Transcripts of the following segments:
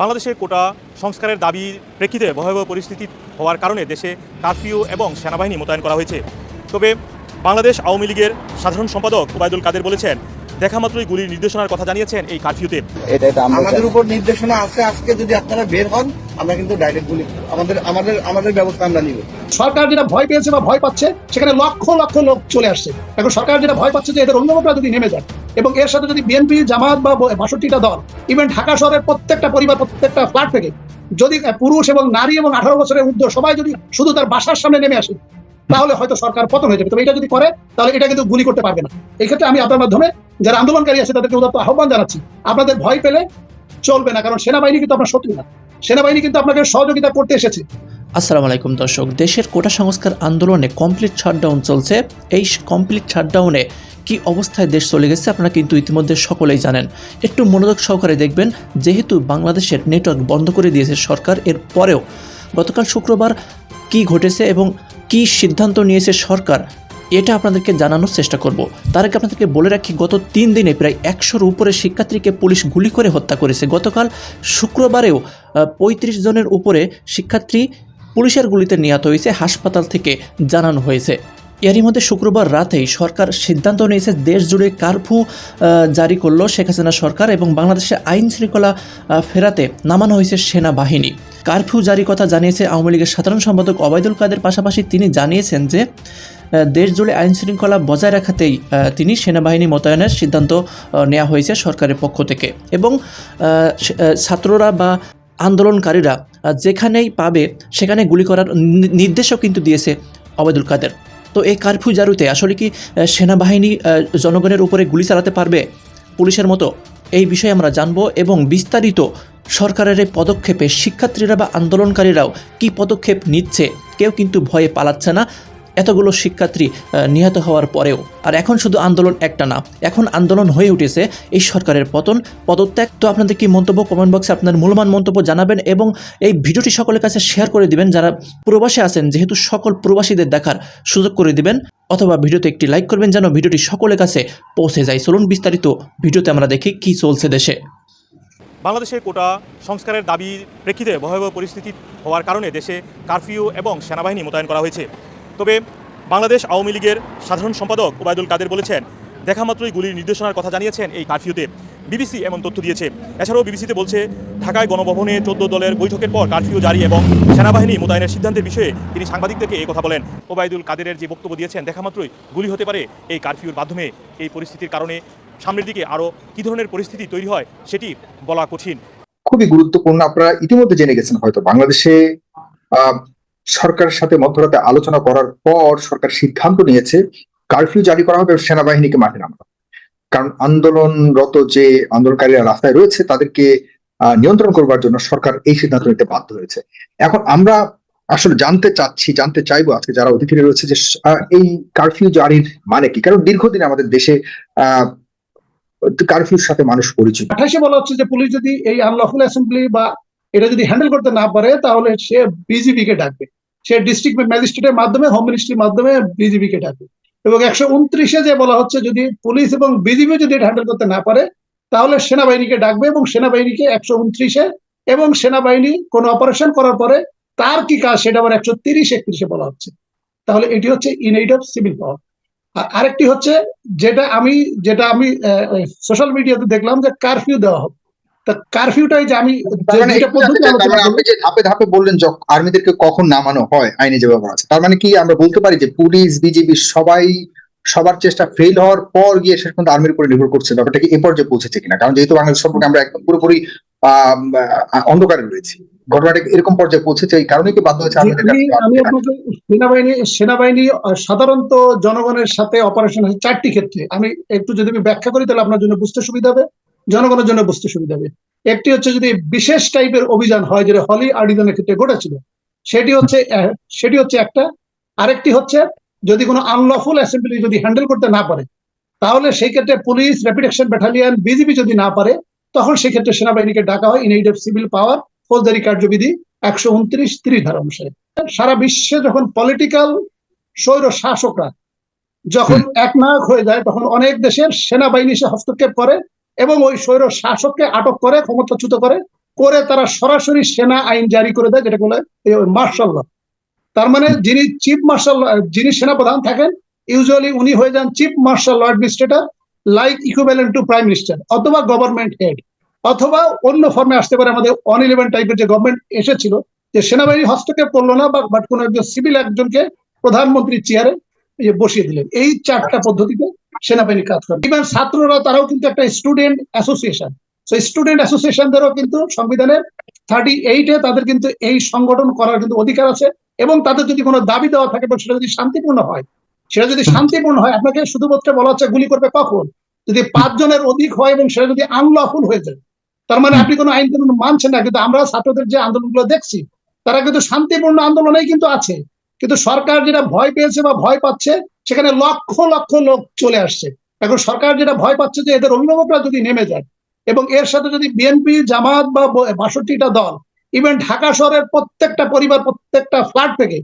বাংলাদেশে কোটা সংস্কারের দাবি প্রেক্ষিতে ভয়াবহ পরিস্থিতি হওয়ার কারণে দেশে কারফিউ এবং সেনাবাহিনী মোতায়েন করা হয়েছে। তবে বাংলাদেশ আওয়ামী লীগের সাধারণ সম্পাদক ওবায়দুল কাদের বলেছেন দেখা মাত্রই গুলির নির্দেশনার কথা জানিয়েছেন এই কারফিউতে। আমাদের উপর নির্দেশনা আছে আজকে যদি আপনারা বের হন আমরা কিন্তু ডাইরেক্ট গুলি আমাদের আমাদের আমাদের ব্যবস্থা আমরা নিব। সরকার যেটা ভয় পেয়েছে বা ভয় পাচ্ছে সেখানে লক্ষ লক্ষ লোক চলে আসছে। এখন সরকার যেটা ভয় পাচ্ছে যে এদের অভিভাবকরা যদি নেমে যায় এবং এর সাথে যদি বিএনপি জামাত বা বাষট্টিটা দল ইভেন ঢাকা শহরের প্রত্যেকটা পরিবার প্রত্যেকটা ফ্ল্যাট থেকে যদি পুরুষ এবং নারী এবং আঠারো বছরের ঊর্ধ্ব সবাই যদি শুধু তার বাসার সামনে নেমে আসে তাহলে হয়তো সরকার পতন হয়ে যাবে। তবে এটা যদি করে তাহলে এটা কিন্তু গুলি করতে পারবে না। এই ক্ষেত্রে আমি আপনার মাধ্যমে যারা আন্দোলনকারী আছে, তাদেরকে উদাত্ত আহ্বান জানাচ্ছি। আপনাদের ভয় পেলে চলবে না, কারণ সেনাবাহিনী কিন্তু আপনার শত্রু না। সেনাবাহিনী কিন্তু আপনাকে সহযোগিতা করতে এসেছে। আসসালামু আলাইকুম দর্শক, দেশের কোটা সংস্কার আন্দোলনে কমপ্লিট শাটডাউন চলছে। এই কমপ্লিট শাটডাউনে কি অবস্থায় দেশ চলে গেছে আপনারা কিন্তু ইতিমধ্যে সকলেই জানেন। একটু মনোযোগ সহকারে দেখবেন, যেহেতু বাংলাদেশের নেটওয়ার্ক বন্ধ করে দিয়েছে সরকার এর পরেও গতকাল শুক্রবার কি ঘটেছে এবং কি সিদ্ধান্ত নিয়েছে সরকার এটা আপনাদেরকে জানানোর চেষ্টা করব। তার আগে আপনাদেরকে বলে রাখি গত তিন দিনে প্রায় একশোর উপরে শিক্ষার্থীকে পুলিশ গুলি করে হত্যা করেছে। গতকাল শুক্রবারেও পঁয়ত্রিশ জনের উপরে শিক্ষার্থী পুলিশের গুলিতে নিহত হয়েছে হাসপাতাল থেকে জানানো হয়েছে। এরই মধ্যে শুক্রবার রাতেই সরকার সিদ্ধান্ত নিয়েছে দেশ জুড়ে কারফিউ আহ, জারি করল শেখ হাসিনা সরকার এবং বাংলাদেশে আইন শৃঙ্খলা ফেরাতে নামানো হয়েছে সেনাবাহিনী। কারফিউ জারি কথা জানিয়েছে আওয়ামী লীগের সাধারণ সম্পাদক ওবায়দুল কাদের। পাশাপাশি তিনি জানিয়েছেন যে দেশ জুড়ে আইন শৃঙ্খলা বজায় রাখাতেই তিনি সেনাবাহিনী মোতায়েনের সিদ্ধান্ত নেওয়া হয়েছে সরকারের পক্ষ থেকে। এবং ছাত্ররা বা আন্দোলনকারীরা যেখানেই পাবে, সেখানে গুলি করার নির্দেশও কিন্তু দিয়েছে ওবায়দুল কাদের। তো এই কারফিউ জারুতে আসলে কি সেনাবাহিনী জনগণের উপরে গুলি চালাতে পারবে পুলিশের মতো? এই বিষয়ে আমরা জানব এবং বিস্তারিত সরকারের এই পদক্ষেপে শিক্ষার্থীরা বা আন্দোলনকারীরাও কি পদক্ষেপ নিচ্ছে, কেউ কিন্তু ভয়ে পালাচ্ছে না। এতগুলো শিক্ষার্থী নিহত হওয়ার পরেও। আর এখন শুধু আন্দোলন একটা না, এখন আন্দোলন হয়ে উঠেছে এই সরকারের পতন। পদত্যাগ তো আপনাদের কি মন্তব্য? কমেন্ট বক্সে আপনার মূল্যবান মন্তব্য জানাবেন এবং এই ভিডিওটি সকলের কাছে শেয়ার করে দিবেন। যারা প্রবাসে আছেন, যেহেতু সকল প্রবাসীদের দেখার সুযোগ করে দিবেন, অথবা ভিডিওতে একটি লাইক করবেন যেন ভিডিওটি সকলের কাছে পৌঁছে যায়। চলুন বিস্তারিত ভিডিওতে আমরা দেখি কি চলছে দেশে। বাংলাদেশের কোটা সংস্কারের দাবি প্রেক্ষিতে ভয়াবহ পরিস্থিতি হওয়ার কারণে দেশে কারফিউ এবং সেনাবাহিনী মোতায়েন করা হয়েছে। তবে বাংলাদেশ আওয়ামী লীগের সাধারণ সম্পাদক ওবায়দুল কাদের বলেছেন, দেখা মাত্রই গুলির নির্দেশনার কথা জানিয়েছেন এই কারফিউতে। বিবিসি এমন তথ্য দিয়েছে। এছাড়াও বিবিসিতে বলছে, ঢাকায় গণভবনে চোদ্দ দলের বৈঠকের পর কারফিউ জারি এবং সেনাবাহিনী মোতায়েনের সিদ্ধান্তের বিষয়ে তিনি সাংবাদিকদেরকে এই কথা বলেন। ওবায়দুল কাদেরের যে বক্তব্য দিয়েছেন, দেখা মাত্রই গুলি হতে পারে এই কারফিউর মাধ্যমে। এই পরিস্থিতির কারণে সামনের দিকে আরও কী ধরনের পরিস্থিতি তৈরি হয়, সেটি বলা কঠিন। খুবই গুরুত্বপূর্ণ। আপনারা ইতিমধ্যে জেনে গেছেন হয়তো বাংলাদেশে সরকারের সাথে মধ্যরাতে আলোচনা করার পর সরকার সিদ্ধান্ত নিয়েছে, কারফিউ জারি করা হবে সেনাবাহিনীকে মাঠে নামানো। কারণ আন্দোলনরত যে আন্দোলনকারীরা রাস্তায় রয়েছে, তাদেরকে নিয়ন্ত্রণ করবার জন্য সরকার এই সিদ্ধান্ত নিতে বাধ্য হয়েছে। এখন আমরা আসলে জানতে চাচ্ছি, জানতে চাইব আজকে যারা অতিথিরা রয়েছে যে এই কারফিউ জারির মানে কি? কারণ দীর্ঘদিন আমাদের দেশে আহ কারফিউর সাথে মানুষ পরিচিত। আঠাশে বলা হচ্ছে যে পুলিশ যদি এই আনলফুল অ্যাসেম্বলি বা এটা যদি হ্যান্ডেল করতে না পারে, তাহলে সে বিজিবি কে ডাকবে। সে ডিস্ট্রিক্ট ম্যাজিস্ট্রেটের মাধ্যমে হোম মিনিস্ট্রির মাধ্যমে বিজিবি কে ডাকবে। এবং একশো উনত্রিশে যে বলা হচ্ছে, যদি পুলিশ এবং বিজিবি যদি এটা হ্যান্ডেল করতে না পারে, তাহলে সেনাবাহিনীকে ডাকবে এবং সেনাবাহিনীকে একশো উনত্রিশে এবং সেনাবাহিনী কোন অপারেশন করার পরে তার কি কাজ, সেটা আবার একশো তিরিশ, একত্রিশে বলা হচ্ছে। তাহলে এটি হচ্ছে in aid of civil power আর আরেকটি হচ্ছে, যেটা আমি যেটা আমি সোশ্যাল মিডিয়াতে দেখলাম যে কারফিউ দেওয়া হবে। তা কারফিউটাই যে আমি মানে মানে আপনি যে ধাপে ধাপে বললেন আর্মিদেরকে কখন নামানো হয় আইনে যে ব্যবহার আছে তার মানে কি আমরা বলতে পারি যে পুলিশ বিজেপি সবাই সবার চেষ্টা ফেল হওয়ার পর গিয়ে শেষ পর্যন্ত আর্মির উপরে নির্ভর করছে ব্যাপারটা কি এ পর্যায়ে পৌঁছেছে কিনা? কারণ যেহেতু বাংলাদেশ সম্পর্কে আমরা একদম পুরোপুরি অন্ধকারে রয়েছি ঘটনাটা এরকম পর্যায়ে পৌঁছেছে এই কারণে কি বাধ্য আপনাকে সেনাবাহিনী সেনাবাহিনী সাধারণত জনগণের সাথে অপারেশন চারটি ক্ষেত্রে। আমি একটু যদি আমি ব্যাখ্যা করি তাহলে আপনার জন্য বুঝতে সুবিধা হবে। জনগণের জন্য বুঝতে সুবিধা হবে। একটি হচ্ছে যদি বিশেষ টাইপের অভিযান হয় যেটা হলি আর্ডিজনের ক্ষেত্রে ঘটেছিল সেটি হচ্ছে সেটি হচ্ছে একটা। আরেকটি হচ্ছে যদি কোনো আনলফুল অ্যাসেম্বলি যদি হ্যান্ডেল করতে না পারে তাহলে সেই ক্ষেত্রে police rapid action battalion BGB যদি না পারে তখন সেক্ষেত্রে সেনাবাহিনীকে ডাকা হয় in aid of civil power ফৌজদারি কার্যবিধি একশো উনত্রিশ তিরিশ ধারা অনুসারে। সারা বিশ্বে যখন পলিটিক্যাল স্বৈর শাসকরা যখন একনায়ক হয়ে যায় তখন অনেক দেশের সেনাবাহিনী সে হস্তক্ষেপ করে এবং ওই স্বৈর শাসককে আটক করে, ক্ষমতাচ্যুত করে করে তারা সরাসরি সেনা আইন জারি করে দেয় যেটা বলে মার্শাল ল তার মানে যিনি চিফ মার্শাল, যিনি সেনাপ্রধান থাকেন, ইউজুয়ালি উনি হয়ে যান chief martial law administrator, like equivalent to prime minister অথবা গভর্নমেন্ট হেড অথবা অন্য ফর্মে আসতে পারে আমাদের অন ইলেভেন টাইপের যে গভর্নমেন্ট এসেছিল, যে সেনাবাহিনী হস্তক্ষেপ করল না বাট কোনো একজন সিভিল একজনকে প্রধানমন্ত্রীর চেয়ারে বসিয়ে দিলেন। এই চারটা পদ্ধতিতে সেনাবাহিনী কাজ করে। ইভেন ছাত্ররা তারাও কিন্তু একটা স্টুডেন্ট অ্যাসোসিয়েশন স্টুডেন্ট অ্যাসোসিয়েশনদেরও কিন্তু সংবিধানের থার্টি এইটে তাদের কিন্তু এই সংগঠন করার কিন্তু অধিকার আছে এবং তাদের যদি কোনো দাবি দেওয়া থাকে সেটা যদি শান্তিপূর্ণ হয় সেটা যদি শান্তিপূর্ণ হয় আপনাকে শুধুমাত্র বলা হচ্ছে গুলি করবে কখন? যদি পাঁচ জনের অধিক হয় এবং সেটা যদি আনলফুল হয়ে যায় তার মানে আপনি কোনো আইন কানুন মানছেন না কিন্তু আমরা ছাত্রদের যে আন্দোলনগুলো দেখছি তারা কিন্তু শান্তিপূর্ণ আন্দোলনেই কিন্তু আছে। কিন্তু সরকার যেটা ভয় পেয়েছে বা ভয় পাচ্ছে সেখানে লক্ষ লক্ষ লোক চলে আসছে। এখন সরকার যেটা ভয় পাচ্ছে যে এদের অভিভাবকরা যদি নেমে যায় এবং এর সাথে যদি বিএনপি জামাত বা বাষট্টিটা দল ইভেন ঢাকা শহরের প্রত্যেকটা পরিবার, প্রত্যেকটা ফ্ল্যাট থেকে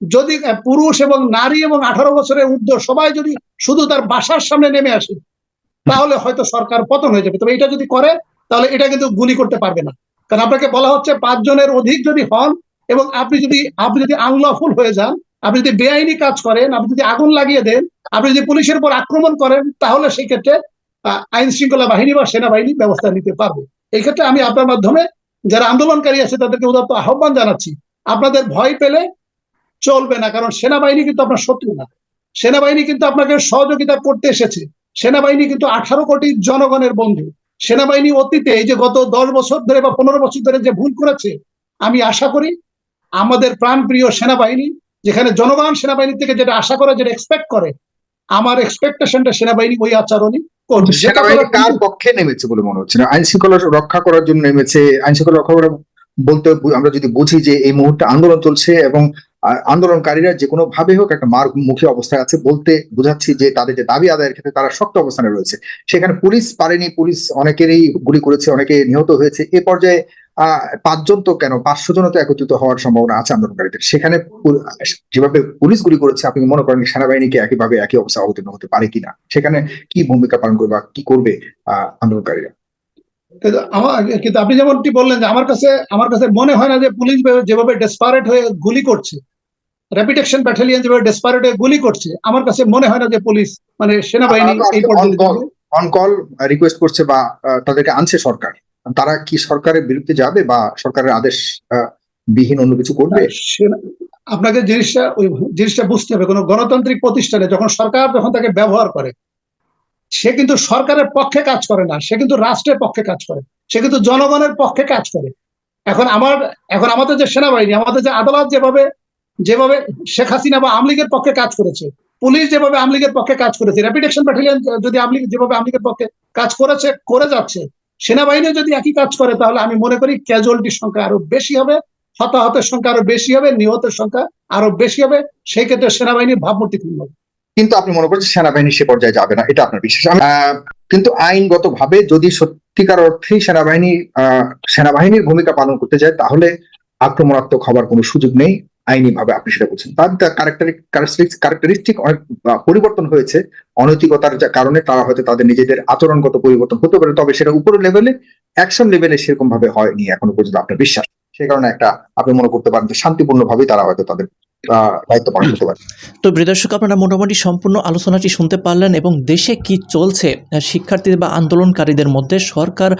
যদি পুরুষ এবং নারী এবং আঠারো বছরের ঊর্ধ্ব সবাই যদি শুধু তার বাসার সামনে নেমে আসে, তাহলে হয়তো সরকার পতন হয়ে যাবে। তবে এটা যদি করে, তাহলে এটা কিন্তু গুলি করতে পারবে না। কারণ আপনাকে বলা হচ্ছে পাঁচ জনের অধিক যদি হন এবং আপনি যদি আপনি যদি আনলফুল হয়ে যান আপনি যদি বেআইনি কাজ করেন, আপনি যদি আগুন লাগিয়ে দেন, আপনি যদি পুলিশের উপর আক্রমণ করেন, তাহলে সেই ক্ষেত্রে আইন শৃঙ্খলা বাহিনী বা সেনাবাহিনী ব্যবস্থা নিতে পারবে। এই ক্ষেত্রে আমি আপনার মাধ্যমে যারা আন্দোলনকারী আছে, তাদেরকে উদাত্ত আহ্বান জানাচ্ছি, আপনাদের ভয় পেলে চলবে না, কারণ সেনাবাহিনী কিন্তু আপনার শত্রু না। সেনাবাহিনী কিন্তু আপনাকে সহযোগিতা করতে এসেছে। সেনাবাহিনী কিন্তু আঠারো কোটি জনগণের বন্ধু। সেনাবাহিনী অতীতে এই যে গত দশ বছর ধরে বা পনেরো বছর ধরে যে ভুল করেছে, আমি আশা করি আমাদের প্রাণপ্রিয় সেনাবাহিনী যেখানে জনগণ সেনাবাহিনী থেকে যেটা আশা করে যেটা এক্সপেক্ট করে আমার এক্সপেকটেশনটা সেনাবাহিনী ওই আচরণই করবে। কার পক্ষে নেমেছে বলে মনে হচ্ছে? না আইন শৃঙ্খলা রক্ষা করার জন্য নেমেছে আইন শৃঙ্খলা রক্ষা করা বলতে আমরা যদি বুঝি যে এই মুহূর্তে আন্দোলন চলছে এবং আন্দোলনকারীরা যে কোনো ভাবে হোক একটা মার মুখী অবস্থায় আছে বলতে বোঝাচ্ছি যে তাদের যে দাবি আদায়ের ক্ষেত্রে তারা শক্ত অবস্থানে রয়েছে। সেখানে পুলিশ পারেনি পুলিশ অনেকেরই গুলি করেছে অনেকে নিহত হয়েছে। এ পর্যায়ে পাঁচজন তো কেন? পাঁচশো জন তো একত্রিত হওয়ার সম্ভাবনা আছে আন্দোলনকারীদের। সেখানে যেভাবে পুলিশ গুলি করেছে আপনি মনে করেন সেনাবাহিনীকে একইভাবে একই অবস্থা অবতীর্ণ হতে পারে কিনা? সেখানে কি ভূমিকা পালন করবে বা কি করবে আহ আন্দোলনকারীরা? আমার কিন্তু আপনি যেমনটি বললেন যে আমার কাছে আমার কাছে মনে হয় না যে পুলিশ যেভাবে ডেসপারেট হয়ে গুলি করছে র্যাপিড অ্যাকশন ব্যাটালিয়ন যেভাবে ডেসপারেট হয়ে গুলি করছে আমার কাছে মনে হয় না যে পুলিশ মানে সেনাবাহিনী এই পর্যন্ত অন কল রিকোয়েস্ট করছে বা তাদেরকে আনছে সরকার। তারা কি সরকারের বিরুদ্ধে যাবে বা সরকারের আদেশ বিহীন অন্য কিছু করবে? আপনাকে জিনিসটা ওই জিনিসটা বুঝতে হবে। কোনো গণতান্ত্রিক প্রতিষ্ঠানে যখন সরকার যখন তাকে ব্যবহার করে, সে কিন্তু সরকারের পক্ষে কাজ করে না, সে কিন্তু রাষ্ট্রের পক্ষে কাজ করে, সে কিন্তু জনগণের পক্ষে কাজ করে। এখন আমার, এখন আমাদের যে সেনাবাহিনী, আমাদের যে আদালত যেভাবে যেভাবে শেখ হাসিনা বা আমলিগের পক্ষে কাজ করেছে, পুলিশ যেভাবে আমলিগের পক্ষে কাজ করেছে, র্যাপিড অ্যাকশন ব্যাটালিয়ন যদি আমলিগ যেভাবে আমলিগের পক্ষে কাজ করেছে, করে যাচ্ছে সেনাবাহিনী যদি একই কাজ করে, তাহলে আমি মনে করি ক্যাজুয়ালিটির সংখ্যা আরও বেশি হবে, হতাহতের সংখ্যা আরও বেশি হবে, নিহতের সংখ্যা আরও বেশি হবে, সেই ক্ষেত্রে সেনাবাহিনীর ভাবমূর্তি ভিন্ন হবে। কিন্তু আপনি মনে করছেন সেনাবাহিনী সে পর্যায়ে যাবে না, এটা আপনার বিশ্বাস। কিন্তু আইনগত ভাবে যদি সত্যিকার অর্থে সেনাবাহিনী সেনাবাহিনীর ভূমিকা পালন করতে যায় তাহলে আক্রমণাত্মক হবার কোনো সুযোগ নেই। আইনি ভাবে আপনি সেটা বলছেন তার ক্যারেক্টারিস্টিক অনেক পরিবর্তন হয়েছে। অনৈতিকতার কারণে তারা হয়তো তাদের নিজেদের আচরণগত পরিবর্তন হতে পারে, তবে সেটা উপরের লেভেলে অ্যাকশন লেভেলে সেরকম ভাবে হয়নি এখনও পর্যন্ত আপনার বিশ্বাস। সে কারণে একটা আপনি মনে করতে পারেন যে শান্তিপূর্ণ ভাবেই তারা হয়তো তাদের দায়িত্ব তো প্রিয়দর্শক আপনারা মোটামুটি সম্পূর্ণ আলোচনাটি শুনতে পারলেন এবং দেশে কি চলছে, শিক্ষার্থীদের বা আন্দোলনকারীদের মধ্যে সরকার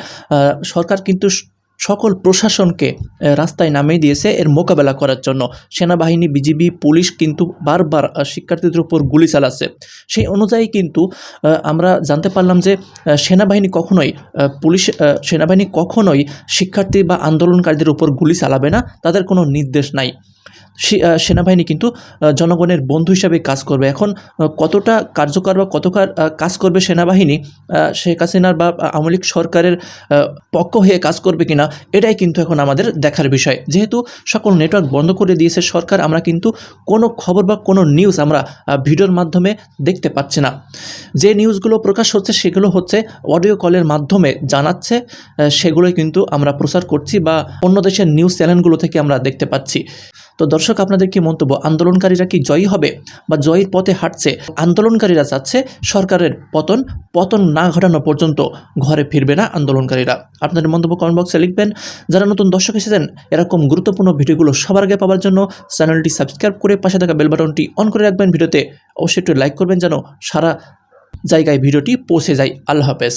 সরকার কিন্তু সকল প্রশাসনকে রাস্তায় নামিয়ে দিয়েছে এর মোকাবেলা করার জন্য। সেনাবাহিনী, বিজিবি, পুলিশ কিন্তু বারবার শিক্ষার্থীদের উপর গুলি চালাচ্ছে। সেই অনুযায়ী কিন্তু আমরা জানতে পারলাম যে সেনাবাহিনী কখনোই পুলিশ সেনাবাহিনী কখনোই শিক্ষার্থী বা আন্দোলনকারীদের উপর গুলি চালাবে না। তাদের কোনো নির্দেশ নাই। সেনাবাহিনী কিন্তু জনগণের বন্ধু হিসাবে কাজ করবে। এখন কতটা কার্যকর বা কতকার কাজ করবে সেনাবাহিনী শেখ হাসিনার বা আওয়ামী সরকারের পক্ষ হয়ে কাজ করবে কিনা, এটাই কিন্তু এখন আমাদের দেখার বিষয়। যেহেতু সকল নেটওয়ার্ক বন্ধ করে দিয়েছে সরকার, আমরা কিন্তু কোনো খবর বা কোনো নিউজ আমরা ভিডিওর মাধ্যমে দেখতে পাচ্ছি না। যে নিউজগুলো প্রকাশ হচ্ছে, সেগুলো হচ্ছে অডিও কলের মাধ্যমে জানাচ্ছে সেগুলোই কিন্তু আমরা প্রচার করছি বা অন্য দেশের নিউজ চ্যানেলগুলো থেকে আমরা দেখতে পাচ্ছি। তো দর্শক, আপনাদের কি মন্তব্য? আন্দোলনকারীরা কি জয়ী হবে বা জয়ীর পথে হাঁটছে? আন্দোলনকারীরা চাচ্ছে সরকারের পতন পতন না ঘটানো পর্যন্ত ঘরে ফিরবে না আন্দোলনকারীরা। আপনাদের মন্তব্য কমেন্ট বক্সে লিখবেন। যারা নতুন দর্শক এসেছেন, এরকম গুরুত্বপূর্ণ ভিডিওগুলো সবার আগে পাওয়ার জন্য চ্যানেলটি সাবস্ক্রাইব করে পাশে থাকা বেল বাটনটি অন করে রাখবেন। ভিডিওতে অবশ্যই একটু লাইক করবেন যেন সারা জায়গায় ভিডিওটি পৌঁছে যায়। আল্লাহ হাফেজ।